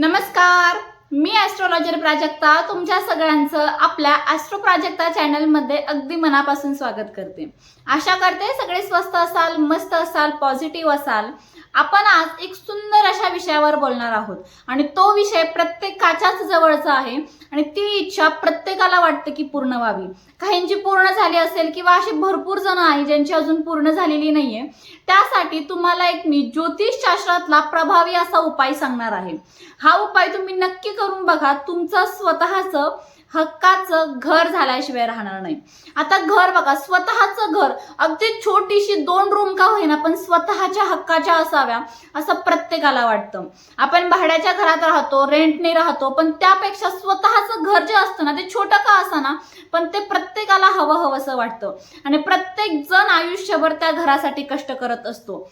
नमस्कार. मी ॲस्ट्रॉलॉजर प्राजक्ता तुमच्या सगळ्यांचं आपल्या ॲस्ट्रो प्राजक्ता चॅनलमध्ये अगदी मनापासून स्वागत करते. आशा करते सगळे स्वस्त असाल मस्त असाल पॉझिटिव्ह असाल. आपण आज एक सुंदर अशा विषयावर बोलणार आहोत. आणि तो विषय प्रत्येकाच्याच जवळचा आहे. आणि ती इच्छा प्रत्येकाला वाटते की पूर्ण व्हावी. काहींची पूर्ण झाली असेल किंवा अशी भरपूर जण आहे ज्यांची अजून पूर्ण झालेली नाहीये. त्यासाठी तुम्हाला एक मी ज्योतिषशास्त्रातला प्रभावी असा उपाय सांगणार आहे. हा उपाय तुम्ही नक्की करून बघा तुमचं स्वतःचं हक्काचं घर झाल्याशिवाय राहणार नाही. आता घर बघा स्वतःचं घर. अगदी छोटीशी दोन रूम का होईना पण स्वतःच्या हक्काच्या असाव्या असं प्रत्येकाला वाटतं. आपण भाड्याच्या घरात राहतो रेंटने राहतो पण त्यापेक्षा स्वतःचं घर जे असतं ना ते छोटं का असाना पण ते प्रत्येकाला हवं हवंसं वाटतं. आणि प्रत्येक जण आयुष्यभर त्या घरासाठी कष्ट करत असतो.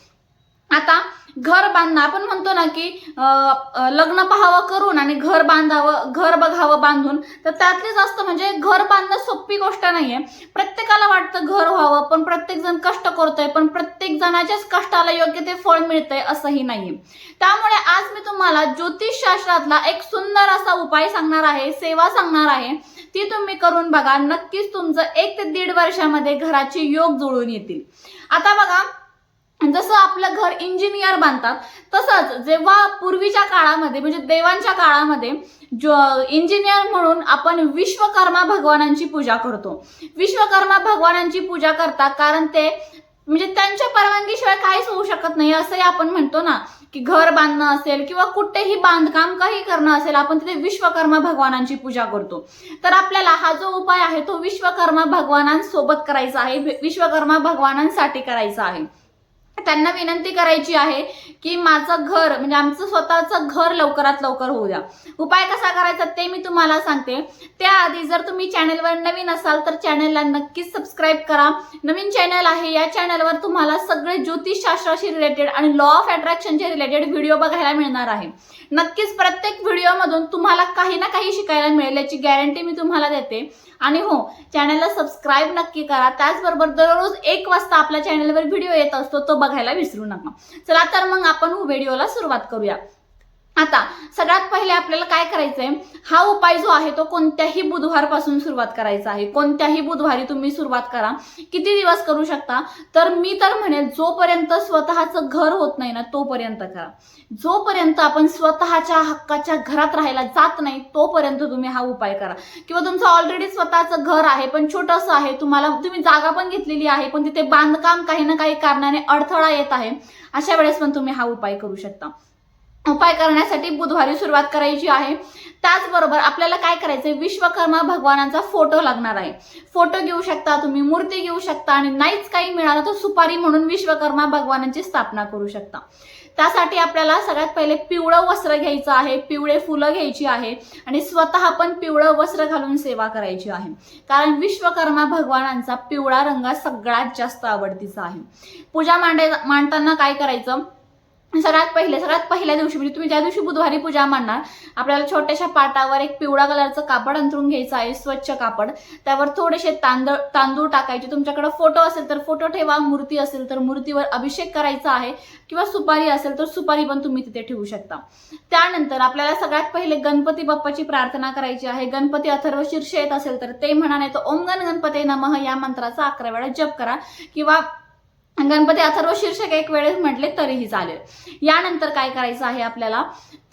आता घर बांधणं आपण म्हणतो ना की लग्न पाहावं करून आणि घर बांधावं घर बघावं बांधून तर त्यातली जास्त म्हणजे घर बांधणं सोपी गोष्ट नाहीये. प्रत्येकाला वाटतं घर व्हावं पण प्रत्येक जण कष्ट करतोय पण प्रत्येक जणाच्याच कष्टाला योग्य ते फळ मिळतंय असंही नाहीये. त्यामुळे आज मी तुम्हाला ज्योतिषशास्त्रातला एक सुंदर असा उपाय सांगणार आहे सेवा सांगणार आहे. ती तुम्ही करून बघा नक्कीच तुमचं एक ते दीड वर्षामध्ये घराचे योग जुळून येतील. आता बघा जसं आपलं घर इंजिनियर बांधतात तसंच जेव्हा पूर्वीच्या काळामध्ये म्हणजे देवांच्या काळामध्ये जो इंजिनियर म्हणून आपण विश्वकर्मा भगवानांची पूजा करतो. विश्वकर्मा भगवानांची पूजा करतात कारण ते म्हणजे त्यांच्या परवानगीशिवाय काहीच होऊ शकत नाही असंही आपण म्हणतो ना की घर बांधणं असेल किंवा कुठेही बांधकाम काही करणं असेल आपण तिथे विश्वकर्मा भगवानांची पूजा करतो. तर आपल्याला हा जो उपाय आहे तो विश्वकर्मा भगवानांसोबत करायचा आहे विश्वकर्मा भगवानांसाठी करायचा आहे. त्यांना विनंती करायची आहे की माझं घर म्हणजे आमचं स्वतःचं घर लवकरात लवकर होऊ द्या. उपाय कसा करायचा ते मी तुम्हाला सांगते. त्याआधी जर तुम्ही चॅनलवर नवीन असाल तर चॅनलला नक्कीच सबस्क्राईब करा. नवीन चॅनल आहे या चॅनलवर तुम्हाला सगळे ज्योतिषशास्त्राशी रिलेटेड आणि लॉ ऑफ अट्रॅक्शनचे रिलेटेड व्हिडिओ बघायला मिळणार आहे. नक्कीच प्रत्येक व्हिडिओमधून तुम्हाला काही ना काही शिकायला मिळेल याची गॅरंटी मी तुम्हाला देते. आणि हो चॅनलला सबस्क्राईब नक्की करा. त्याचबरोबर दररोज एक वाजता आपल्या चॅनलवर व्हिडिओ येत असतो तो बघायला विसरू नका. चला तर मग आपण व्हिडिओला सुरुवात करूया. आता सगळ्यात पहिले आपल्याला काय करायचंय? हा उपाय जो आहे तो कोणत्याही बुधवारपासून सुरुवात करायचा आहे. कोणत्याही बुधवारी तुम्ही सुरुवात करा. किती दिवस करू शकता? तर मी तर म्हणेल जोपर्यंत स्वतःचं घर होत नाही ना तोपर्यंत करा. जोपर्यंत आपण स्वतःच्या हक्काच्या घरात राहायला जात नाही तोपर्यंत तुम्ही हा उपाय करा. किंवा तुमचं ऑलरेडी स्वतःचं घर आहे पण छोटंसं आहे तुम्हाला तुम्ही जागा पण घेतलेली आहे पण तिथे बांधकाम काही ना काही कारणाने अडथळा येत आहे अशा वेळेस पण तुम्ही हा उपाय करू शकता. उपाय करण्यासाठी बुधवारी सुरुवात करायची आहे. त्याचबरोबर आपल्याला काय करायचंय? विश्वकर्मा भगवानांचा फोटो लागणार आहे. फोटो घेऊ शकता तुम्ही मूर्ती घेऊ शकता आणि नाहीच काही मिळालं तर सुपारी म्हणून विश्वकर्मा भगवानांची स्थापना करू शकता. त्यासाठी आपल्याला सगळ्यात पहिले पिवळं वस्त्र घ्यायचं आहे पिवळे फुलं घ्यायची आहे आणि स्वतः पण पिवळं वस्त्र घालून सेवा करायची आहे. कारण विश्वकर्मा भगवानांचा पिवळा रंग सगळ्यात जास्त आवडतीचा आहे. पूजा मांडे मांडताना काय करायचं? सगळ्यात पहिले सगळ्यात पहिल्या दिवशी म्हणजे तुम्ही ज्या दिवशी बुधवारी पूजा मांडणार आपल्याला छोट्याशा पाटावर एक पिवळा कलरचं कापड अंतरून घ्यायचं आहे स्वच्छ कापड. त्यावर थोडेसे तांदळ तांदूळ टाकायचे. तुमच्याकडे फोटो असेल तर फोटो ठेवा मूर्ती असेल तर मूर्तीवर अभिषेक करायचा आहे किंवा सुपारी असेल तर सुपारी पण तुम्ही तिथे ठेवू शकता. त्यानंतर आपल्याला सगळ्यात पहिले गणपती बाप्पाची प्रार्थना करायची आहे. गणपती अथर्व शीर्ष येत असेल तर ते म्हणा नाही तर ओम गण गणपती नमः या मंत्राचा अकरा वेळा जप करा. किंवा गणपती अथर्व शीर्षक एक वेळेस म्हटले तरीही चालेल. यानंतर काय करायचं आहे आपल्याला?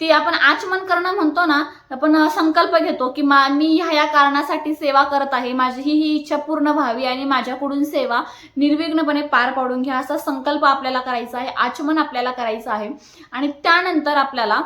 ती आपण आचमन करणं म्हणतो ना आपण संकल्प घेतो की मा मी ह्या या कारणासाठी सेवा करत आहे माझी ही ही इच्छा पूर्ण व्हावी आणि माझ्याकडून सेवा निर्विघ्नपणे पार पाडून घ्या असा संकल्प आपल्याला करायचा आहे आचमन आपल्याला करायचं आहे. आणि त्यानंतर आपल्याला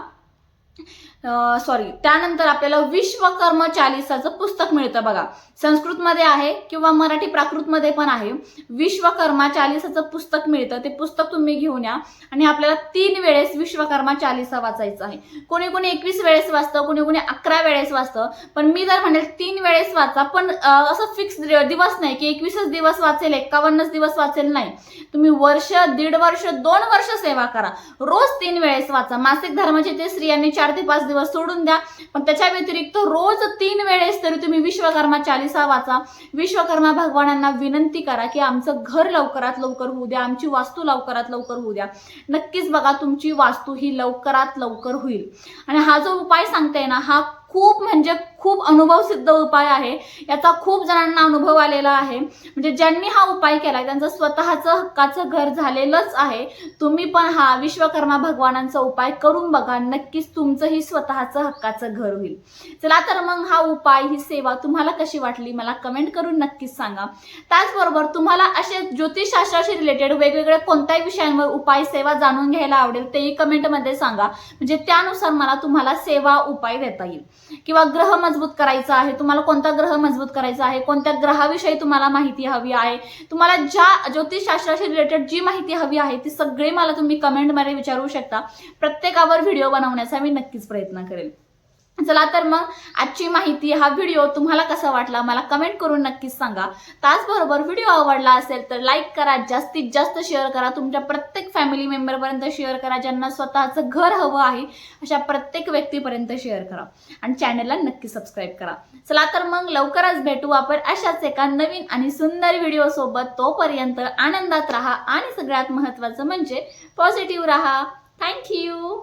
सॉरी त्यानंतर आपल्याला विश्वकर्म चालिसाचं पुस्तक मिळतं बघा. संस्कृतमध्ये आहे किंवा मराठी प्राकृतमध्ये पण आहे. विश्वकर्मा चालिसाचं पुस्तक मिळतं. ते पुस्तक तुम्ही घेऊन या. आणि आपल्याला तीन वेळेस विश्वकर्मा चालिसा वाचायचं आहे. कोणी कोणी एकवीस वेळेस वाचतं कोणी कोणी अकरा वेळेस वाचतं. पण मी जर म्हणेल तीन वेळेस वाचा पण असं फिक्स दिवस नाही की एकवीसच दिवस वाचेल एक्कावन्नच दिवस वाचेल नाही. तुम्ही वर्ष दीड वर्ष दोन वर्ष सेवा करा. रोज तीन वेळेस वाचा. मासिक धर्माचे ते स्त्रियांनी चार ते पाच दिवस सोडून द्या. पण त्याच्या व्यतिरिक्त रोज तीन वेळेस तरी तुम्ही विश्वकर्मा चालिसा वाचा. विश्वकर्मा भगवानांना विनंती करा की आमचं घर लवकरात लवकर होऊ द्या. आमची वास्तू लवकरात लवकर होऊ द्या. नक्कीच बघा तुमची वास्तू ही लवकरात लवकर होईल. आणि हा जो उपाय सांगताय ना हा खूप म्हणजे खूप अनुभव सिद्ध उपाय आहे. याचा खूप जणांना अनुभव आलेला आहे. म्हणजे ज्यांनी हा उपाय केलाय त्यांचं स्वतःचं हक्काचं घर झालेलंच आहे. तुम्ही पण हा विश्वकर्मा भगवानांचा उपाय करून बघा. नक्कीच तुमचंही स्वतःचं हक्काचं घर होईल. चला तर मग हा उपाय ही सेवा तुम्हाला कशी वाटली मला कमेंट करून नक्कीच सांगा. त्याचबरोबर तुम्हाला असे ज्योतिषशास्त्राशी रिलेटेड वेगवेगळ्या कोणत्याही विषयांवर उपाय सेवा जाणून घ्यायला आवडेल तेही कमेंटमध्ये सांगा. म्हणजे त्यानुसार मला तुम्हाला सेवा उपाय देता येईल. किंवा ग्रह मजबूत करायचा आहे? तुम्हाला कोणता ग्रह मजबूत करायचा आहे? कोणत्या ग्रहाविषयी तुम्हाला माहिती हवी आहे? तुम्हाला ज्या ज्योतिषशास्त्राशी रिलेटेड जी माहिती हवी आहे ती सगळी मला तुम्ही कमेंटमध्ये विचारू शकता. प्रत्येकावर व्हिडिओ बनवण्याचा मी नक्कीच प्रयत्न करेल. चला तर मग आजची माहिती हा व्हिडिओ तुम्हाला कसा वाटला मला कमेंट करून नक्कीच सांगा. त्याचबरोबर व्हिडिओ आवडला असेल तर लाईक करा जास्तीत जास्त शेअर करा तुमच्या प्रत्येक फॅमिली मेंबरपर्यंत शेअर करा ज्यांना स्वतःचं घर हवं आहे अशा प्रत्येक व्यक्तीपर्यंत शेअर करा. आणि चॅनलला नक्की सबस्क्राईब करा. चला तर मग लवकरच भेटू आपण अशाच एका नवीन आणि सुंदर व्हिडिओसोबत तोपर्यंत आनंदात राहा आणि सगळ्यात महत्त्वाचं म्हणजे पॉझिटिव्ह राहा. थँक्यू